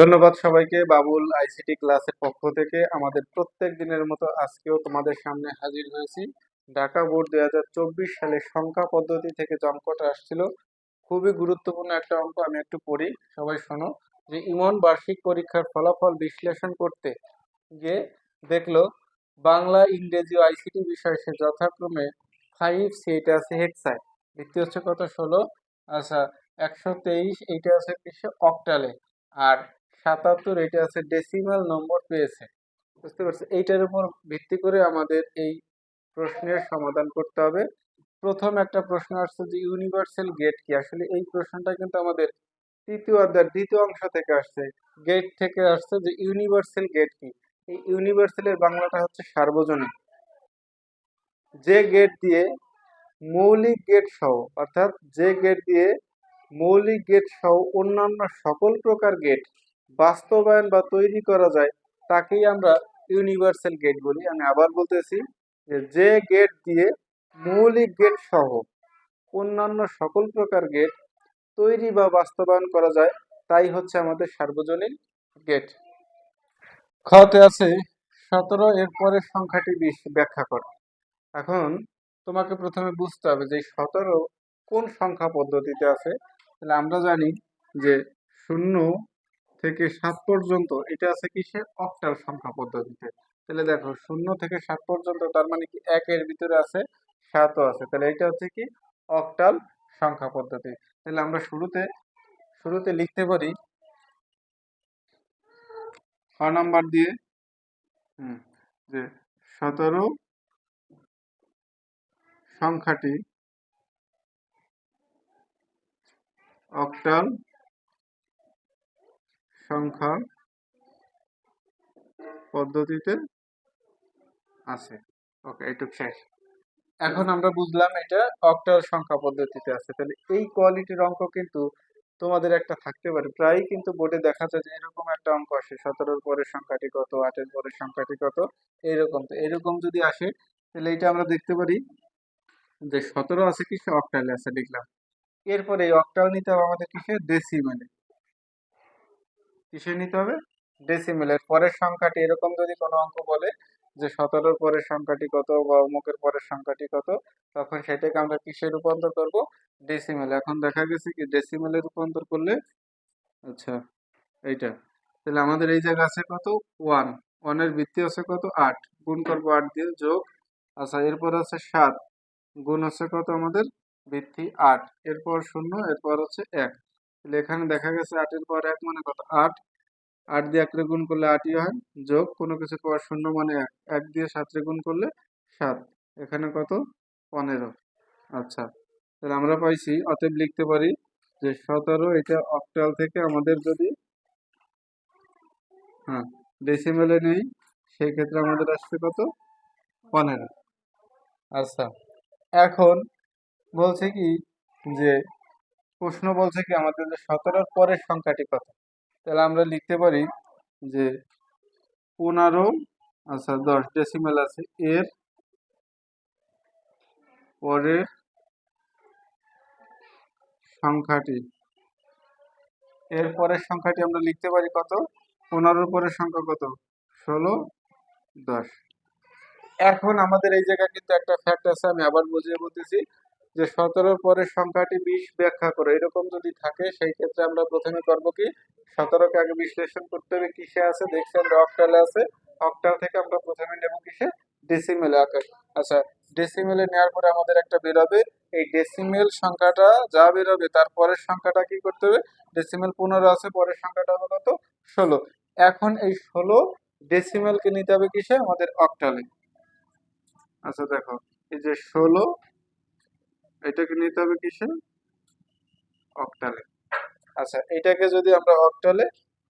ধন্যবাদ সবাইকে বাবুল আইসিটি ক্লাসের পক্ষ থেকে। আমাদের প্রত্যেক দিনের মতো আজকেও তোমাদের সামনে হাজির হয়েছি। ঢাকা বোর্ড দুই হাজার চব্বিশ সালে সংখ্যা পদ্ধতি থেকে যে অঙ্কটা আসছিল, খুবই গুরুত্বপূর্ণ একটা অঙ্ক আমি একটু পড়ি। সবাই শোনো, যে ইমন বার্ষিক পরীক্ষার ফলাফল বিশ্লেষণ করতে গিয়ে দেখল, বাংলা, ইংরেজি ও আইসিটি বিষয়ে সে যথাক্রমে ফাইভ সি এটা আছে হেক্সায় দ্বিতীয় হচ্ছে কত? ষোলো। আচ্ছা একশো তেইশ, এইটা আছে অক্টালে আর সাতাত্তর, এটা আছে ডেসিমাল নম্বর পেয়েছে। বুঝতে পারছি এইটার উপর ভিত্তি করে আমাদের এই প্রশ্নের সমাধান করতে হবে। প্রথম একটা প্রশ্ন আসছে যে ইউনিভার্সাল গেট কি? আসলে এই প্রশ্নটা কিন্তু আমাদের তৃতীয় অধ্যায়ের দ্বিতীয় অংশ থেকে আসছে। গেট থেকে আসছে যে ইউনিভার্সাল গেট কি? এই ইউনিভার্সালের বাংলাটা হচ্ছে সার্বজনীন। যে গেট দিয়ে মৌলিক গেট সহ, অর্থাৎ যে গেট দিয়ে মৌলিক গেট সহ অন্যান্য সকল প্রকার গেট বাস্তবায়ন বা তৈরি করা যায়, তাকেই আমরা ইউনিভার্সাল গেট বলি। আমি আবার বলতেছি যে গেট দিয়ে মৌলিক গেট সহ অন্যান্য সকল প্রকার গেট তৈরি বা বাস্তবায়ন করা যায়, তাই হচ্ছে আমাদের সার্বজনীন গেট খতে আছে সতেরো এর পরের সংখ্যাটি বিশ ব্যাখ্যা করো। এখন তোমাকে প্রথমে বুঝতে হবে যে, সতেরো কোন সংখ্যা পদ্ধতিতে আছে। তাহলে আমরা জানি যে শূন্য থেকে সাত পর্যন্ত, এটা আছে কিসে অক্টাল সংখ্যা পদ্ধতিতে। তাহলে দেখো, শূন্য থেকে সাত পর্যন্ত, তার মানে কি একের ভিতরে আছে, সাতও আছে। তাহলে এটা হচ্ছে কি অক্টাল সংখ্যা পদ্ধতি। তাহলে আমরা শুরুতে শুরুতে লিখতে পারি ছ নাম্বার দিয়ে, হুম, যে সতেরো সংখ্যাটি অক্টাল সংখ্যা পদ্ধতিতে আছে। ওকে এইটুক শেষ। এখন আমরা বুঝলাম এটা অক্টাল সংখ্যা পদ্ধতিতে আছে। তাহলে এই কোয়ালিটির অঙ্ক কিন্তু তোমাদের একটা থাকতে পারে। প্রায়ই কিন্তু বোর্ডে দেখা যায় যে এরকম একটা অঙ্ক আসে। সতেরোর পরের সংখ্যাটি কত, আটের পরের সংখ্যাটি কত এরকম তো এরকম যদি আসে, তাহলে এটা আমরা দেখতে পারি যে সতেরো আছে কিসে? অক্টালে আছে লিখলাম এরপরে এই অক্টাল নিতে হবে আমাদের কিসে? ডেসিমেলে কিসে নিতে হবে? ডেসিমেলের পরের সংখ্যাটি এরকম যদি কোনো অঙ্ক বলে যে সতেরোর পরের সংখ্যাটি কত বা অমুকের পরের সংখ্যাটি কত, তখন সেটাকে আমরা কিসে রূপান্তর করব? ডেসিমেলে এখন দেখা গেছে কি ডেসিমেলে রূপান্তর করলে আচ্ছা এইটা। তাহলে আমাদের এই জায়গা আছে কত? ওয়ান ওয়ানের ভিত্তি আছে কত? আট। গুণ করব আট দিয়ে যোগ। আচ্ছা এরপর আছে সাত। গুণ আছে কত আমাদের? ভিত্তি আট। এরপর শূন্য, এরপর হচ্ছে এক। তাহলে এখানে দেখা গেছে আটের পর এক মানে কত? আট। আট দিয়ে একরে গুণ করলে আটই হয়। যোগ কোনো কিছু পর শূন্য মানে এক। এক দিয়ে সাতরে গুণ করলে সাত। এখানে কত? পনেরো। আচ্ছা। তাহলে আমরা পাইছি, অতএব লিখতে পারি যে সতেরো এটা অক্টাল থেকে আমাদের যদি হ্যাঁ ডেসিমেলে নেই সেই ক্ষেত্রে আমাদের আসছে কত? পনেরো। আচ্ছা। এখন বলছে কি যে প্রশ্ন বলছে কি, আমাদের যে সতেরোর পরের সংখ্যাটি কত? তাহলে আমরা লিখতে পারি যে পনেরো আচ্ছা দশ ডেসিমেল আছে, এর পরের সংখ্যাটি, এর পরের সংখ্যাটি আমরা লিখতে পারি কত? পনেরোর পরের সংখ্যা কত? ষোলো, দশ। এখন আমাদের এই জায়গায় কিন্তু একটা ফ্যাক্ট আছে, আমি আবার বুঝিয়ে বলতেছি। যে সতেরোর পরের সংখ্যাটি বিশ ব্যাখ্যা করো, এরকম যদি থাকে, সেই ক্ষেত্রে আমরা প্রথমে করব কি? সতেরোকে আগে বিশ্লেষণ করতে হবে, কিসে আছে? দেখছি আমরা অক্টালে আছে। অক্টাল থেকে আমরা প্রথমে নেব কিসে? ডেসিমেলে আকার। আচ্ছা ডেসিমেলে নেওয়ার পরে আমাদের একটা বেরোবে এই ডেসিমেল সংখ্যাটা যা বেরোবে তার পরের সংখ্যাটা কি করতে হবে? ডেসিমেল পনেরো আছে, পরের সংখ্যাটা হবে কত? ষোলো। এখন এই ষোলো ডেসিমেলকে নিতে হবে কিসে? আমাদের অক্টালে আচ্ছা দেখো, এই যে ষোলো এটাকে নিতে হবে কিসে? অক্টালে। আচ্ছা এটাকে যদি আমরা অক্টালে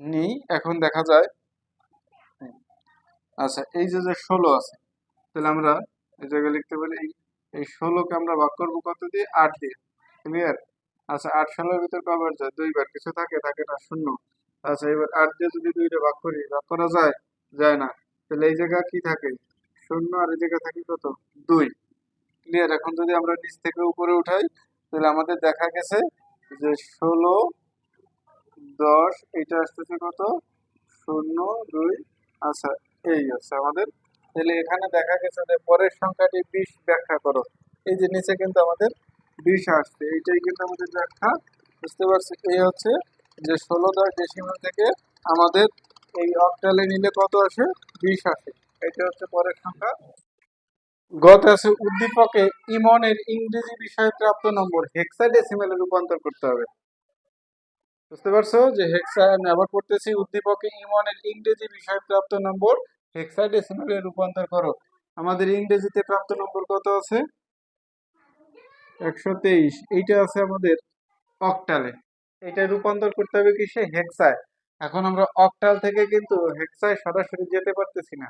নিই, এখন দেখা যায় আচ্ছা এই যে যে ষোলো আছে, তাহলে আমরা এই জায়গায় লিখতে পারি, এই এই ষোলোকে আমরা ভাগ করব কত দিয়ে? আট দিয়ে। ক্লিয়ার আচ্ছা আট ষোলোর ভিতর কবার যায়, দুইবার, কিছু থাকে থাকে না, শূন্য। আচ্ছা এবার আট দিয়ে যদি দুইটা ভাগ করি, ভাগ করা যায়? যায় না। তাহলে এই জায়গা কি থাকে? শূন্য, আর এই জায়গা থাকে কত? দুই। ক্লিয়ার এখন যদি আমরা নিচ থেকে উপরে উঠাই, তাহলে আমাদের দেখা গেছে যে ষোলো, দশ এটা আসতেছে কত? শূন্য, দুই আচ্ছা এই আছে আমাদের। তাহলে এখানে দেখা গেছে যে পরের সংখ্যাটি বিশ ব্যাখ্যা করো। এই যে নিচে কিন্তু আমাদের বিশ আসছে, এইটাই কিন্তু আমাদের ব্যাখ্যা। বুঝতে পারছি? এই হচ্ছে যে ষোলো দশ ডেসিমাল থেকে আমাদের এই অক্টালে নিলে কত আসে? বিশ আসে। এটা হচ্ছে পরের সংখ্যা। গত আছে উদ্দীপকে ইমনের ইংরেজি বিষয়ে প্রাপ্ত নম্বর হেক্সাডেসিমেলে রূপান্তর করতে হবে। বুঝতে পারছ যে হেক্সা আমি আবার পড়তেছি, উদ্দীপকে ইমনের ইংরেজি বিষয়ে প্রাপ্ত নম্বর হেক্সাডেসিমেলে রূপান্তর করো। আমাদের ইংরেজিতে প্রাপ্ত নম্বর কত আছে? একশো তেইশ। এইটা আছে আমাদের অক্টালে এটা রূপান্তর করতে হবে কি সে হেক্সায় এখন আমরা অক্টাল থেকে কিন্তু হেক্সায় সরাসরি যেতে পারতেছি না।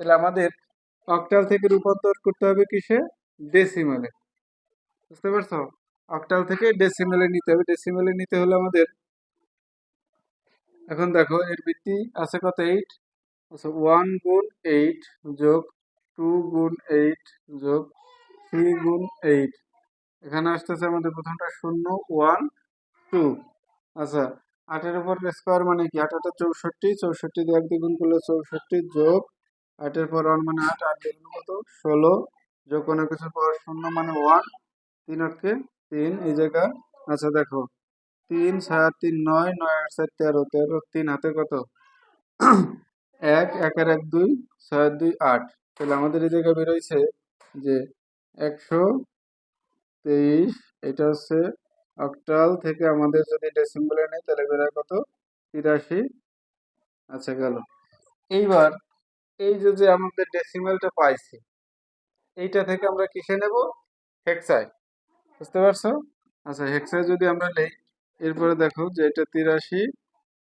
তাহলে আমাদের অক্টাল থেকে রূপান্তর করতে হবে কিসে? ডেসিমেলে বুঝতে পারছ? অক্টাল থেকে ডেসিমেলে নিতে হবে। ডেসিমেলে নিতে হলে আমাদের এখন দেখো, এর ভিত্তি আছে কত? এইট আচ্ছা ওয়ান গুণ এইট যোগ টু গুণ এইট যোগ থ্রি গুণ এইট এখানে আসতেছে আমাদের প্রথমটা শূন্য ওয়ান টু আচ্ছা আটের উপর স্কোয়ার মানে কি? আট আটা চৌষট্টি চৌষট্টি দিয়ে এক দ্বিগুণ করলে চৌষট্টি যোগ আটের পর ওয়ান মানে আট আট দ্বিগুণ কত? ষোলো। যোগ কোনো কিছুর পর শূন্য মানে ওয়ান তিন অক্ষে তিন, এই জায়গা আচ্ছা দেখো। তিন, সাত, তিন, নয় নয়, আট, সাত, তেরো। তেরো, তিন, হাতে কত? এক, একের এক, দুই, ছয়, দুই, আট। তাহলে আমাদের এই জায়গায় বেরোইছে যে একশো তেইশ, এটা হচ্ছে অক্টাল থেকে আমাদের যদি ডেসিম্বলে নেই, তাহলে বেরোয় কত? তিরাশি। আচ্ছা গেল। এইবার এই যে যে আমাদের ডেসিমেলটা পাইছি, এইটা থেকে আমরা কিসে নেব? হেক্সায় বুঝতে পারছ? আচ্ছা হেক্সায় যদি আমরা নেই, এরপরে দেখো যে এটা তিরাশি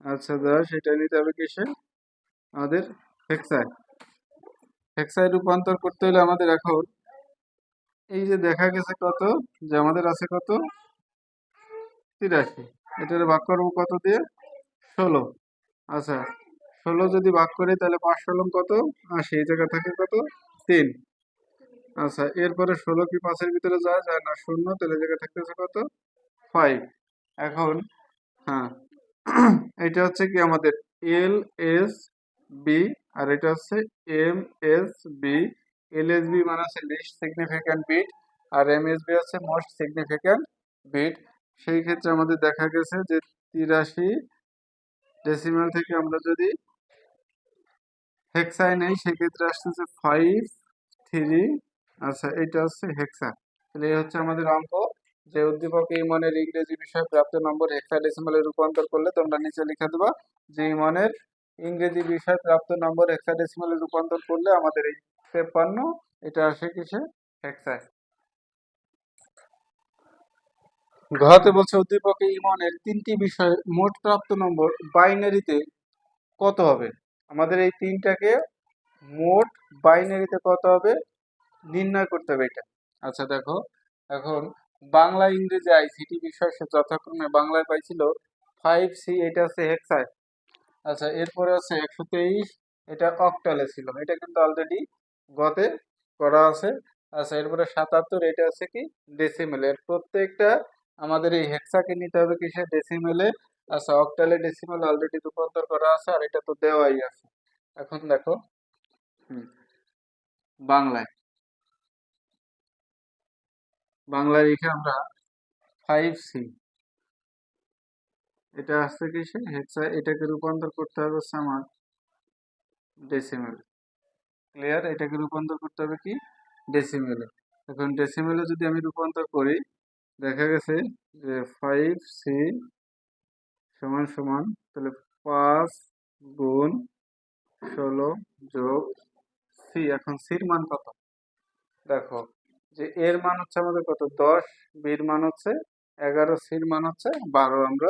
আচ্ছা দশ, এটা নিতে হবে কিসে? আমাদের হেক্সায় হেক্সায় রূপান্তর করতে হলে আমাদের এখন এই যে দেখা গেছে কত? যে আমাদের আছে কত? তিরাশি। এটার ভাগ করব কত দিয়ে? ষোলো। আচ্ছা ষোলো যদি ভাগ করি, তাহলে পাঁচ ষোলো কত? আশি এই জায়গা থাকে কত? তিন। আচ্ছা এরপরে ষোলো কি পাঁচের ভিতরে যায়? যায় না, শূন্য, তাহলে জায়গা থাকতেছে কত? ফাইভ এখন হ্যাঁ এটা হচ্ছে কি আমাদের এল এস বি আর এটা হচ্ছে M S B L S B মানে হচ্ছে লিস্ট সিগনিফিক্যান্ট বিট আর এম এস বি হচ্ছে মোস্ট সিগনিফিক্যান্ট বিট সেই ক্ষেত্রে আমাদের দেখা গেছে যে তিরাশি ডেসিমাল থেকে আমরা যদি হেক্সাই নেই, সেক্ষেত্রে আসতেছে ফাইভ থ্রি আচ্ছা এটা হচ্ছে হেক্সা তাহলে এই হচ্ছে আমাদের অঙ্ক। যে উদ্দীপক ইমনের ইংরেজি বিষয়ে প্রাপ্ত নম্বর হেক্সাডেসিমালে রূপান্তর করলে তোমরা নিচে লিখে দেবা, যে ইমনের ইংরেজি বিষয়ে প্রাপ্ত নম্বর হেক্সাডেসিমালে রূপান্তর করলে আমাদের এই তেপ্পান্ন, এটা আসে কিসে? হেক্সায় ঘতে বলছে উদ্দীপক ইমনের তিনটি বিষয়ে মোট প্রাপ্ত নম্বর বাইনারিতে কত হবে? আমাদের এই তিনটাকে মোট বাইনারিতে কত হবে? নির্ণয় করতে হবে এটা। আচ্ছা দেখো। এখন বাংলা ইংরেজি আইসিটি বিষয় সে যথাক্রমে বাংলায় পাইছিল ফাইভ সি, এটা হচ্ছে হেক্সায় আচ্ছা এরপরে আছে একশো তেইশ, এটা অক্টালে ছিল। এটা কিন্তু অলরেডি গতে করা আছে। আচ্ছা এরপরে সাতাত্তর, এটা হচ্ছে কি ডেসিমেলে প্রত্যেকটা আমাদের এই হেক্সাকে নিতে হবে কিসে? ডেসিমেলে আচ্ছা অক্টালে ডেসিমেল অলরেডি রূপান্তর করা আছে আর এটা তো দেওয়াই আছে। এখন দেখো বাংলায়। বাংলায় লিখে আমরা ফাইভ সি এটা আসছে কিসে? হেক্সা এটাকে রূপান্তর করতে হবে হচ্ছে আমার ডেসিমেল ক্লিয়ার এটাকে রূপান্তর করতে হবে কি? ডেসিমেলে এখন ডেসিমেলে যদি আমি রূপান্তর করি, দেখা গেছে যে ফাইভ সি সমান সমান, তাহলে পাঁচ গুণ ষোলো যোগ সি এখন সির মান কত? দেখো, যে এর মান হচ্ছে আমাদের কত? দশ বির মান হচ্ছে এগারো সির মান হচ্ছে বারো। আমরা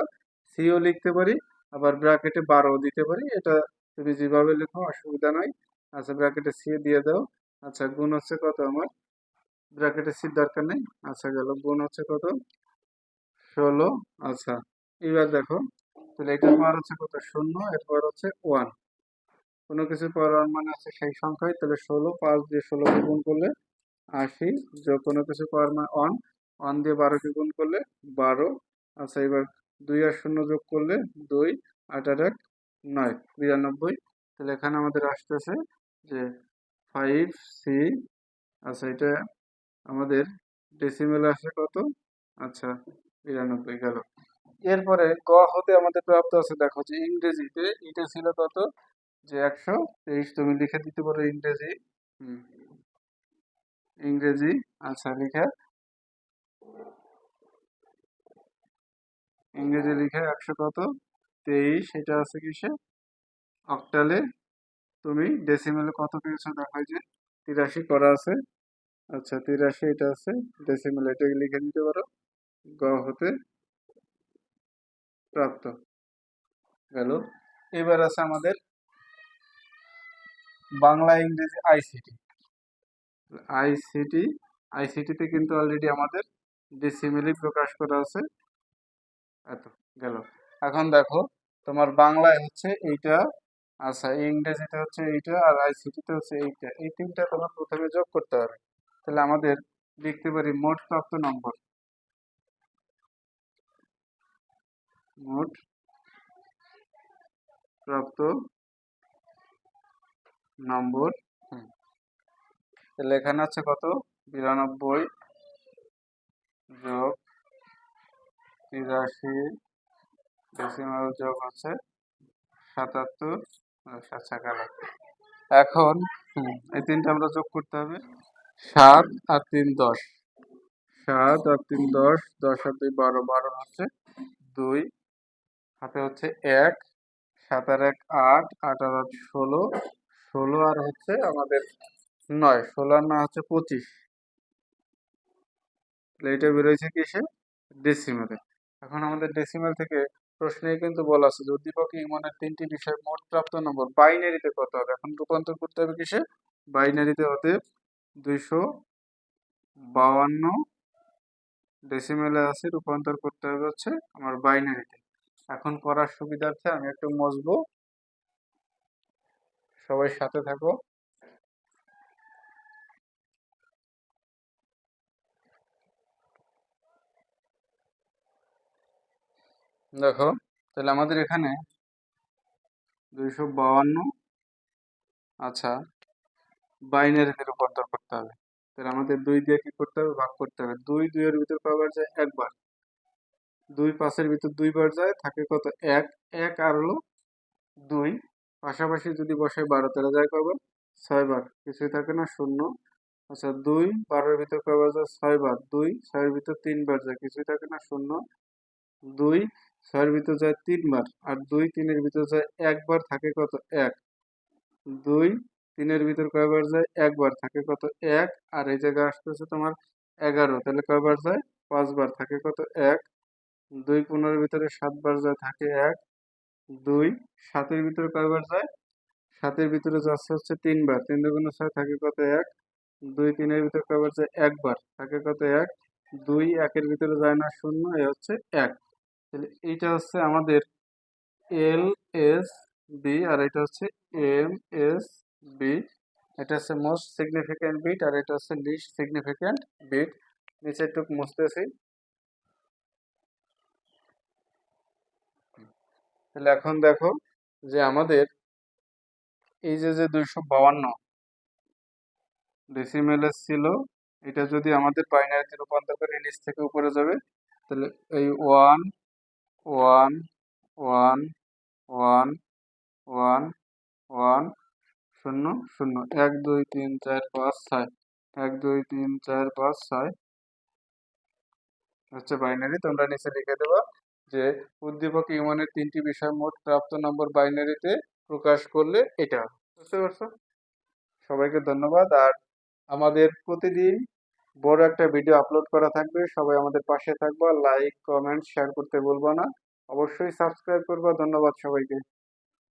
সিও লিখতে পারি, আবার ব্র্যাকেটে বারো দিতে পারি। এটা তুমি যেভাবে লেখো, অসুবিধা নাই। আচ্ছা ব্র্যাকেটে সি দিয়ে দাও। আচ্ছা গুণ হচ্ছে কত আমার? ব্র্যাকেটে সির দরকার নেই। আচ্ছা গেল। গুণ হচ্ছে কত? ষোলো। আচ্ছা এবার দেখো, তাহলে এটার মান হচ্ছে কত? শূন্য, এরপর হচ্ছে ওয়ান কোনো কিছু পর ওয়ান মানে আছে সেই সংখ্যায়, তাহলে ষোলো, পাঁচ দিয়ে ষোলোকে গুণ করলে আশি। যোগ কোনো কিছু পাওয়ার মানে ওয়ান ওয়ান দিয়ে বারোকে গুণ করলে বারো। আচ্ছা এবার দুই আর শূন্য যোগ করলে দুই, আট আট এক, নয়, বিরানব্বই। তাহলে এখানে আমাদের আসতেছে যে ফাইভ সি আচ্ছা এটা আমাদের ডেসিমেলে আসে কত? আচ্ছা বিরানব্বই গেল। এরপরে গ হতে আমাদের প্রাপ্ত আছে, দেখো যে ইংরেজিতে এটা ছিল কত? যে একশো তেইশ, তুমি লিখে দিতে পারো ইংরেজি। ইংরেজি আচ্ছা লিখে। ইংরেজি লিখে একশো কত? তেইশ, এটা আছে কিসে? অক্টালে তুমি ডেসিমেলে কত পেয়েছ? দেখো যে তিরাশি করা আছে। আচ্ছা তিরাশি, এটা আছে ডেসিমেল এটা লিখে দিতে পারো। গ হতে প্রাপ্ত। গেল এবার আছে আমাদের বাংলা, ইংরেজি আইসিটি আইসিটি আইসিটিতে কিন্তু অলরেডি আমাদের ডেসিমেলি প্রকাশ করা আছে এত, গেল। এখন দেখো, তোমার বাংলায় হচ্ছে এইটা আচ্ছা ইংরেজিতে হচ্ছে এইটা আর আইসিটিতে হচ্ছে এইটা। এই তিনটা তোমার প্রথমে যোগ করতে হবে। তাহলে আমাদের লিখতে পারি মোট প্রাপ্ত নম্বর। মোট প্রাপ্ত নম্বর এখানে আছে কত? বিরানব্বই যোগ তিরাশি ডেসিমাল যোগ হচ্ছে সাতাত্তর সাতশা গেল এখন এই তিনটা আমরা যোগ করতে হবে। সাত আর তিন দশ। সাত আর তিন দশ দশ আর দুই বারো বারো হচ্ছে দুই। হাতে হচ্ছে এক, সাত আর এক আট আট আর আট ষোলো ষোলো আর হচ্ছে আমাদের নয়, ষোলো আর নয় হচ্ছে পঁচিশ। এটা বেরোয়েছে কিসে? ডেসিমেলে এখন আমাদের ডেসিমেল থেকে প্রশ্নে কিন্তু বলা আছে যে উদ্দীপক ইমনের তিনটি বিষয় মোট প্রাপ্ত নম্বর বাইনারিতে কত হবে? এখন রূপান্তর করতে হবে কিসে? বাইনারিতে হতে দুইশো বাউান্ন ডেসিমেলে আছে, রূপান্তর করতে হবে হচ্ছে আমার বাইনারিতে। এখন করার সুবিধার্থে আমি একটু মজবো। সবাই সাথে থাকো। দেখো, তাহলে আমাদের এখানে দুইশো বাউান্ন আচ্ছা বাইনারিতে রূপান্তর করতে হবে। তাহলে আমাদের দুই দিয়ে কি করতে হবে? ভাগ করতে হবে। দুই দুইয়ের ভিতর কবার যায় একবার। দুই পাঁচের ভিতর দুইবার যায়, থাকে কত? এক এক আর হলো দুই। পাশাপাশি যদি বসে বারো তেরো যায় কবার ছয়বার। কিছুই থাকে না, শূন্য। আচ্ছা দুই, বারোর ভিতর কবার যায়? ছয়বার। দুই, ছয়ের ভিতর তিনবার যায়। কিছুই থাকে না, শূন্য। দুই, ছয়ের ভিতর যায় তিনবার। আর দুই, তিনের ভিতর যায় একবার, থাকে কত? এক। দুই, তিনের ভিতর কয়বার যায়? একবার, থাকে কত? এক। আর এই জায়গায় আসতেছে তোমার এগারো। তাহলে কয়বার যায়? পাঁচবার, থাকে কত? এক। দুই পনেরোর ভিতরে সাতবার যায় থাকে এক, দুই, সাতের ভিতরে কয়বার যায় সাতের ভিতরে যাচ্ছে হচ্ছে তিনবার। তিন দুগুণ ছয় থাকে কত এক? দুই তিনের ভিতরে কয়বার যায় একবার। থাকে কত এক? দুই, একের ভিতরে যায় না শূন্য, এ হচ্ছে এক। তাহলে এইটা হচ্ছে আমাদের এল এস বি আর এটা হচ্ছে এম এস বি। এটা হচ্ছে মোস্ট সিগনিফিক্যান্ট বিট আর এটা হচ্ছে লিস্ট সিগনিফিক্যান্ট বিট নিচে টুক মুছতেছি। তাহলে এখন দেখো যে আমাদের এই যে যে দুইশো বাউান্ন ডেসিমেলের ছিল, এটা যদি আমাদের বাইনারিতে রূপান্তর করে নিচ থেকে উপরে যাবে, তাহলে এই one one one one one one শূন্য শূন্য, এক, দুই, তিন, চার, পাঁচ, ছয়, এক, দুই, তিন, চার, পাঁচ, ছয়, হচ্ছে বাইনারি তোমরা নিচে লিখে দেবা যে উদ্দীপক ইমানের তিনটি বিষয় মোট প্রাপ্ত নম্বর বাইনারিতে প্রকাশ করলে এটা। বুঝতে পারছ? সবাইকে ধন্যবাদ। আর আমাদের প্রতিদিন বড় একটা ভিডিও আপলোড করা থাকবে। সবাই আমাদের পাশে থাকবা। লাইক কমেন্ট শেয়ার করতে বলব না। অবশ্যই সাবস্ক্রাইব করবা। ধন্যবাদ সবাইকে।